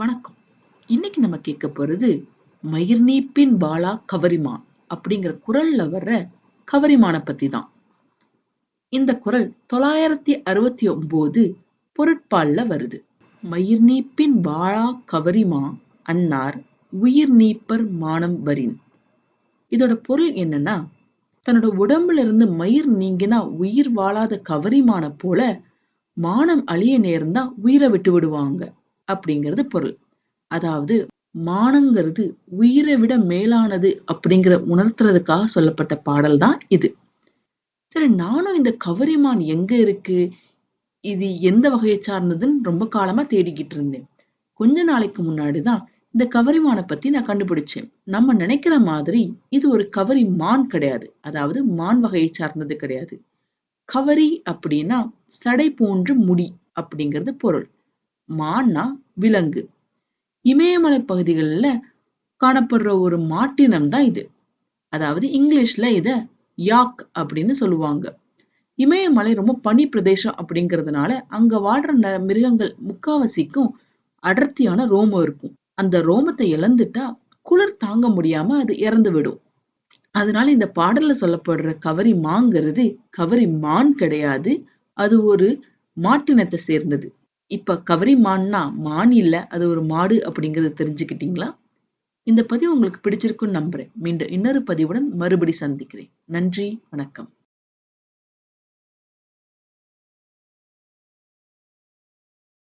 வணக்கம். இன்னைக்கு நம்ம கேட்க போறது, "மயிர் நீப்பின் பாலா கவரிமான்" அப்படிங்கிற குரல்ல வர்ற கவரிமான பத்தி தான். இந்த குறள் 969 பொருட்பால்ல வருது. "மயிர் நீப்பின் பாலா கவரிமா அன்னார் உயிர் நீப்பர் மானம் வரின்". இதோட பொருள் என்னன்னா, தன்னோட உடம்புல இருந்து மயிர் நீங்கினா உயிர் வாழாத கவரிமான போல, மானம் அழிய நேர்ந்தா உயிரை விட்டு விடுவாங்க அப்படிங்கிறது பொருள். அதாவது மானங்கிறது உயிரை விட மேலானது அப்படிங்கிற உணர்த்துறதுக்காக சொல்லப்பட்ட பாடல் தான் இது. சரி நானும் இந்த கவரிமான் எங்க இருக்கு? இது எந்த வகையை சார்ந்ததுன்னு ரொம்ப காலமா தேடிக்கிட்டு இருந்தேன். கொஞ்ச நாளைக்கு முன்னாடி தான் இந்த கவரிமானை பத்தி நான் கண்டுபிடிச்சேன். நம்ம நினைக்கிற மாதிரி இது ஒரு கவரி மான் கிடையாது. அதாவது மான் வகையை சார்ந்தது கிடையாது. கவரி அப்படின்னா சடை போன்று முடி அப்படிங்கிறது பொருள். மான்னா விலங்கு. இமயமலை பகுதிகள்ல காணப்படுற ஒரு மாட்டினம் தான் இது. அதாவது இங்கிலீஷ்ல இத யாக் அப்படின்னு சொல்லுவாங்க. இமயமலை ரொம்ப பனி பிரதேசம் அப்படிங்கிறதுனால அங்க வாழ்ற ந மிருகங்கள் முக்காவாசிக்கும் அடர்த்தியான ரோமம் இருக்கும். அந்த ரோமத்தை இழந்துட்டா குளிர் தாங்க முடியாம அது இறந்து விடும். அதனால இந்த பாடல்ல சொல்லப்படுற கவரி மாங்கிறது கவரி மான் கிடையாது. அது ஒரு மாட்டினத்தை சேர்ந்தது. இப்ப கவரி மான்னா மான் இல்ல, அது ஒரு மாடு அப்படிங்கிறத தெரிஞ்சுக்கிட்டீங்களா? இந்த பதிவு உங்களுக்கு பிடிச்சிருக்குன்னு நம்புறேன். மீண்டும் இன்னொரு பதிவுடன் மறுபடி சந்திக்கிறேன். நன்றி, வணக்கம்.